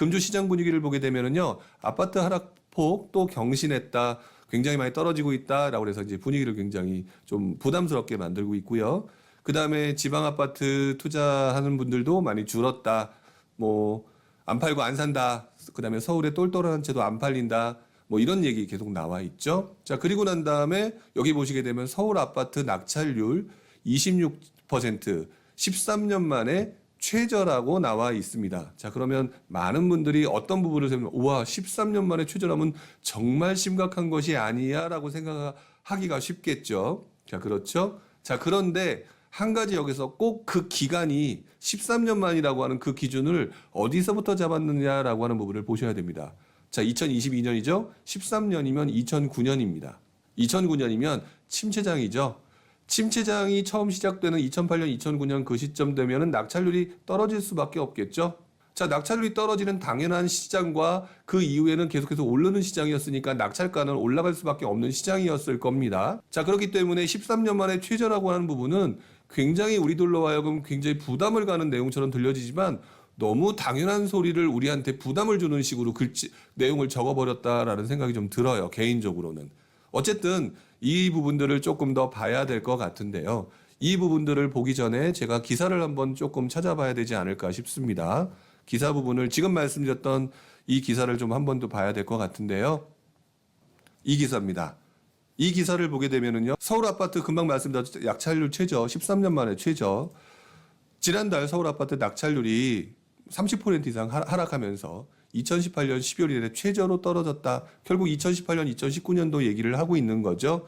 금주 시장 분위기를 보게 되면은요. 아파트 하락폭 또 경신했다. 굉장히 많이 떨어지고 있다라고 해서 이제 분위기를 굉장히 좀 부담스럽게 만들고 있고요. 그 다음에 지방 아파트 투자하는 분들도 많이 줄었다. 뭐 안 팔고 안 산다. 그 다음에 서울에 똘똘한 채도 안 팔린다. 뭐 이런 얘기 계속 나와 있죠. 자, 그리고 난 다음에 여기 보시게 되면 서울 아파트 낙찰률 26% 13년 만에 최저라고 나와 있습니다. 자, 그러면 많은 분들이 어떤 부분을 세면 우와, 13년 만에 최저라면 정말 심각한 것이 아니야라고 생각하기가 쉽겠죠. 자, 그렇죠? 자, 그런데 한 가지 여기서 꼭 그 기간이 13년 만이라고 하는 그 기준을 어디서부터 잡았느냐라고 하는 부분을 보셔야 됩니다. 자, 2022년이죠? 13년이면 2009년입니다. 2009년이면 침체장이죠. 침체장이 처음 시작되는 2008년, 2009년 그 시점 되면은 낙찰률이 떨어질 수밖에 없겠죠. 자, 낙찰률이 떨어지는 당연한 시장과 그 이후에는 계속해서 오르는 시장이었으니까 낙찰가는 올라갈 수밖에 없는 시장이었을 겁니다. 자, 그렇기 때문에 13년 만에 최저라고 하는 부분은 굉장히 우리들로 하여금 굉장히 부담을 가는 내용처럼 들려지지만 너무 당연한 소리를 우리한테 부담을 주는 식으로 글씨, 내용을 적어버렸다라는 생각이 좀 들어요. 개인적으로는. 어쨌든 이 부분들을 조금 더 봐야 될 것 같은데요. 이 부분들을 보기 전에 제가 기사를 한번 조금 찾아봐야 되지 않을까 싶습니다. 기사 부분을 지금 말씀드렸던 이 기사를 좀 한 번 더 봐야 될 것 같은데요. 이 기사입니다. 이 기사를 보게 되면은요. 서울 아파트 금방 말씀드렸죠. 약찰률 최저 13년 만에 최저. 지난달 서울 아파트 낙찰률이 30% 이상 하- 하락하면서 2018년 12월 이래 최저로 떨어졌다. 결국 2018년, 2019년도 얘기를 하고 있는 거죠.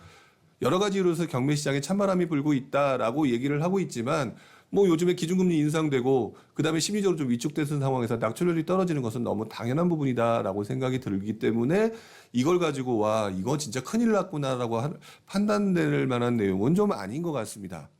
여러 가지 이유로서 경매 시장에 찬바람이 불고 있다라고 얘기를 하고 있지만 뭐 요즘에 기준금리 인상되고 그다음에 심리적으로 좀 위축되는 상황에서 낙찰률이 떨어지는 것은 너무 당연한 부분이다라고 생각이 들기 때문에 이걸 가지고 와 이거 진짜 큰일 났구나라고 한- 판단될 만한 내용은 좀 아닌 것 같습니다.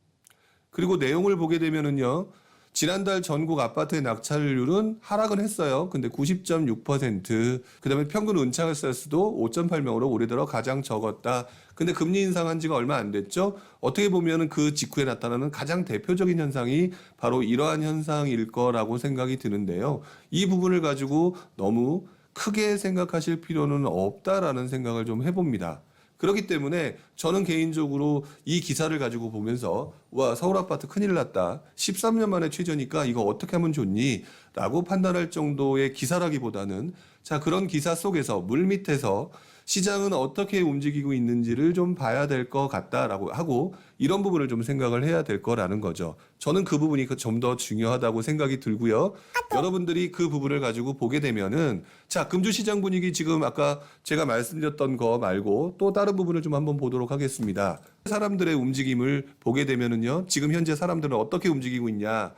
그리고 내용을 보게 되면은요. 지난달 전국 아파트의 낙찰률은 하락은 했어요. 근데 90.6%. 그다음에 평균 은착을 수도 5.8명으로 올해 들어 가장 적었다. 근데 금리 인상한 지가 얼마 안 됐죠. 어떻게 보면은 그 직후에 나타나는 가장 대표적인 현상이 바로 이러한 현상일 거라고 생각이 드는데요. 이 부분을 가지고 너무 크게 생각하실 필요는 없다라는 생각을 좀 해봅니다. 그렇기 때문에 저는 개인적으로 이 기사를 가지고 보면서 와 서울 아파트 큰일 났다. 13년 만에 최저니까 이거 어떻게 하면 좋니? 라고 판단할 정도의 기사라기보다는 자 그런 기사 속에서 물 밑에서 시장은 어떻게 움직이고 있는지를 좀 봐야 될 것 같다라고 하고 이런 부분을 좀 생각을 해야 될 거라는 거죠. 저는 그 부분이 좀 더 중요하다고 생각이 들고요. 여러분들이 그 부분을 가지고 보게 되면은 자 금주 시장 분위기 지금 아까 제가 말씀드렸던 거 말고 또 다른 부분을 좀 한번 보도록 하겠습니다. 사람들의 움직임을 보게 되면은요. 지금 현재 사람들은 어떻게 움직이고 있냐?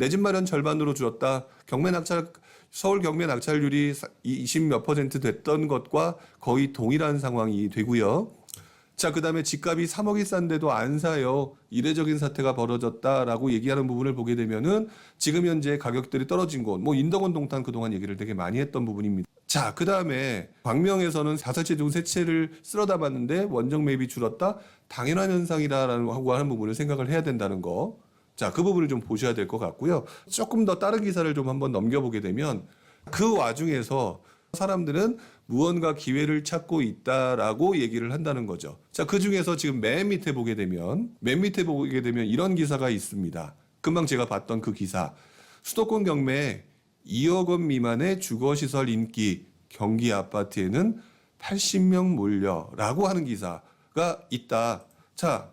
내 집 마련 절반으로 줄었다. 경매 낙찰 서울 경매 낙찰률이 20몇 퍼센트 됐던 것과 거의 동일한 상황이 되고요. 자, 그 다음에 집값이 3억이 싼데도 안 사요. 이례적인 사태가 벌어졌다라고 얘기하는 부분을 보게 되면은 지금 현재 가격들이 떨어진 곳, 뭐 인덕원 동탄 그동안 얘기를 되게 많이 했던 부분입니다. 자, 그 다음에 광명에서는 4세채 중 3채를 쓸어 담았는데 원정 매입이 줄었다? 당연한 현상이다라고 하는 부분을 생각을 해야 된다는 거. 자, 그 부분을 좀 보셔야 될 것 같고요. 조금 더 다른 기사를 좀 한번 넘겨보게 되면 그 와중에서 사람들은 무언가 기회를 찾고 있다라고 얘기를 한다는 거죠. 자, 그 중에서 지금 맨 밑에 보게 되면, 맨 밑에 보게 되면 이런 기사가 있습니다. 금방 제가 봤던 그 기사. 수도권 경매 2억 원 미만의 주거시설 인기 경기 아파트에는 80명 몰려라고 하는 기사가 있다. 자,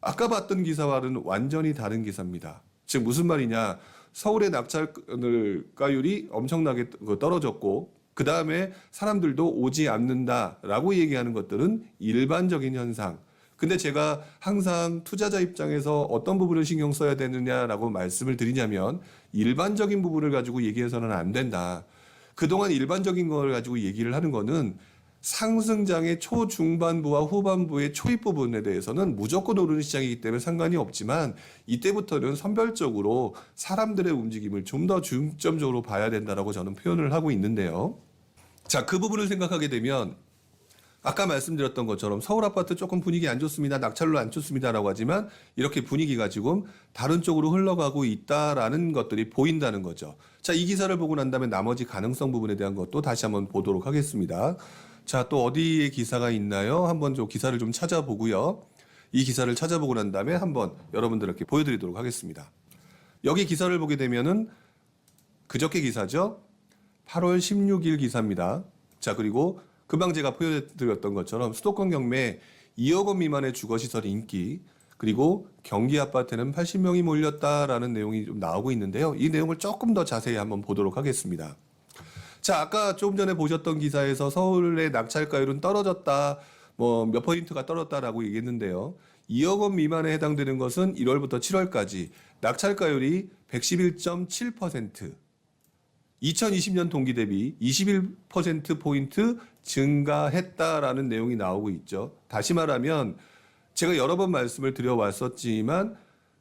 아까 봤던 기사와는 완전히 다른 기사입니다. 즉 무슨 말이냐? 서울의 낙찰가율이 엄청나게 떨어졌고 그 다음에 사람들도 오지 않는다라고 얘기하는 것들은 일반적인 현상. 근데 제가 항상 투자자 입장에서 어떤 부분을 신경 써야 되느냐라고 말씀을 드리냐면 일반적인 부분을 가지고 얘기해서는 안 된다. 그동안 일반적인 걸 가지고 얘기를 하는 거는 상승장의 초중반부와 후반부의 초입 부분에 대해서는 무조건 오르는 시장이기 때문에 상관이 없지만 이때부터는 선별적으로 사람들의 움직임을 좀 더 중점적으로 봐야 된다라고 저는 표현을 하고 있는데요. 자, 그 부분을 생각하게 되면 아까 말씀드렸던 것처럼 서울 아파트 조금 분위기 안 좋습니다. 낙찰로 안 좋습니다라고 하지만 이렇게 분위기가 지금 다른 쪽으로 흘러가고 있다라는 것들이 보인다는 거죠. 자, 이 기사를 보고 난 다음에 나머지 가능성 부분에 대한 것도 다시 한번 보도록 하겠습니다. 자, 또 어디에 기사가 있나요? 한번 좀 기사를 좀 찾아보고요. 이 기사를 찾아보고 난 다음에 한번 여러분들께 보여드리도록 하겠습니다. 여기 기사를 보게 되면은 그저께 기사죠. 8월 16일 기사입니다. 자, 그리고 금방 제가 보여드렸던 것처럼 수도권 경매 2억 원 미만의 주거시설 인기 그리고 경기 아파트는 80명이 몰렸다라는 내용이 좀 나오고 있는데요. 이 내용을 조금 더 자세히 한번 보도록 하겠습니다. 자, 아까 조금 전에 보셨던 기사에서 서울의 낙찰가율은 떨어졌다, 뭐 몇 퍼센트가 떨어졌다라고 얘기했는데요. 2억 원 미만에 해당되는 것은 1월부터 7월까지 낙찰가율이 111.7%, 2020년 동기 대비 21%포인트 증가했다라는 내용이 나오고 있죠. 다시 말하면 제가 여러 번 말씀을 드려왔었지만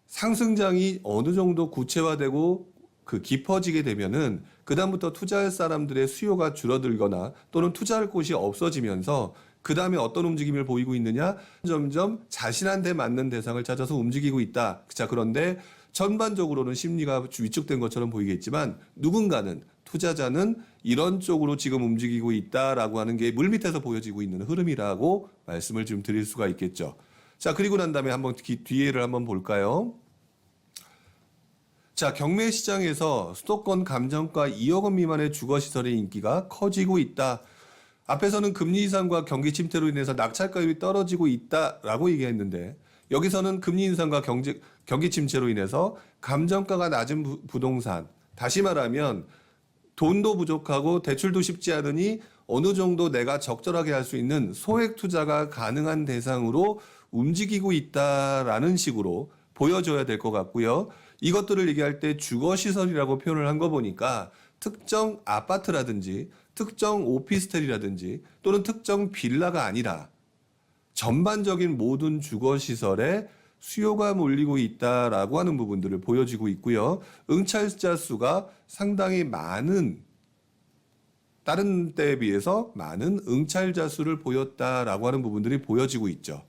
상승장이 어느 정도 구체화되고 그 깊어지게 되면은 그다음부터 투자할 사람들의 수요가 줄어들거나 또는 투자할 곳이 없어지면서 그 다음에 어떤 움직임을 보이고 있느냐 점점 자신한테 맞는 대상을 찾아서 움직이고 있다. 자 그런데 전반적으로는 심리가 위축된 것처럼 보이겠지만 누군가는 투자자는 이런 쪽으로 지금 움직이고 있다라고 하는 게 물밑에서 보여지고 있는 흐름이라고 말씀을 좀 드릴 수가 있겠죠. 자 그리고 난 다음에 한번 뒤- 뒤에를 한번 볼까요? 자, 경매 시장에서 수도권 감정가 2억 원 미만의 주거 시설의 인기가 커지고 있다. 앞에서는 금리 인상과 경기 침체로 인해서 낙찰가율이 떨어지고 있다라고 얘기했는데 여기서는 금리 인상과 경제, 경기 침체로 인해서 감정가가 낮은 부, 부동산 다시 말하면 돈도 부족하고 대출도 쉽지 않으니 어느 정도 내가 적절하게 할 수 있는 소액 투자가 가능한 대상으로 움직이고 있다라는 식으로 보여줘야 될 것 같고요. 이것들을 얘기할 때 주거시설이라고 표현을 한 거 보니까 특정 아파트라든지 특정 오피스텔이라든지 또는 특정 빌라가 아니라 전반적인 모든 주거시설에 수요가 몰리고 있다라고 하는 부분들을 보여지고 있고요. 응찰자 수가 상당히 많은 다른 때에 비해서 많은 응찰자 수를 보였다라고 하는 부분들이 보여지고 있죠.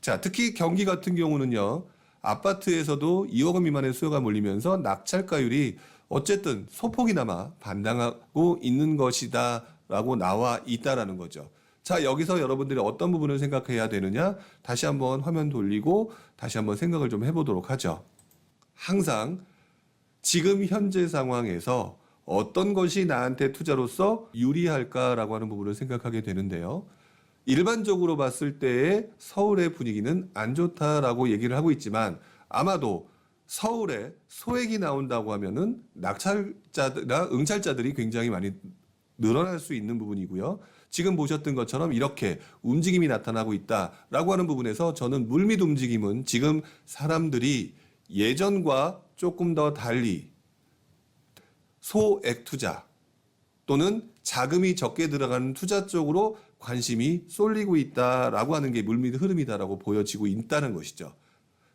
자, 특히 경기 같은 경우는요. 아파트에서도 2억 원 미만의 수요가 몰리면서 낙찰가율이 어쨌든 소폭이나마 반등하고 있는 것이다라고 나와 있다라는 거죠. 자, 여기서 여러분들이 어떤 부분을 생각해야 되느냐? 다시 한번 화면 돌리고 다시 한번 생각을 좀 해보도록 하죠. 항상 지금 현재 상황에서 어떤 것이 나한테 투자로서 유리할까라고 하는 부분을 생각하게 되는데요. 일반적으로 봤을 때의 서울의 분위기는 안 좋다라고 얘기를 하고 있지만 아마도 서울에 소액이 나온다고 하면은 낙찰자나 응찰자들이 굉장히 많이 늘어날 수 있는 부분이고요. 지금 보셨던 것처럼 이렇게 움직임이 나타나고 있다라고 하는 부분에서 저는 물밑 움직임은 지금 사람들이 예전과 조금 더 달리 소액 투자 또는 자금이 적게 들어가는 투자 쪽으로 관심이 쏠리고 있다라고 하는 게 물밑 흐름이다라고 보여지고 있다는 것이죠.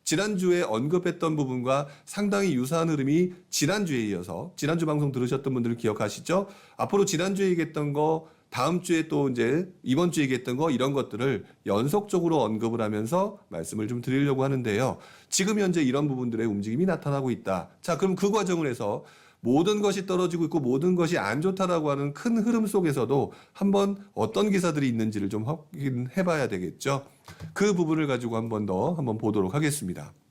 지난주에 언급했던 부분과 상당히 유사한 흐름이 지난주에 이어서 지난주 방송 들으셨던 분들은 기억하시죠? 앞으로 지난주에 얘기했던 거 다음 주에 또 이제 이번 주에 얘기했던 거 이런 것들을 연속적으로 언급을 하면서 말씀을 좀 드리려고 하는데요. 지금 현재 이런 부분들의 움직임이 나타나고 있다. 자, 그럼 그 과정을 해서 모든 것이 떨어지고 있고 모든 것이 안 좋다라고 하는 큰 흐름 속에서도 한번 어떤 기사들이 있는지를 좀 확인해 봐야 되겠죠. 그 부분을 가지고 한번 더 한번 보도록 하겠습니다.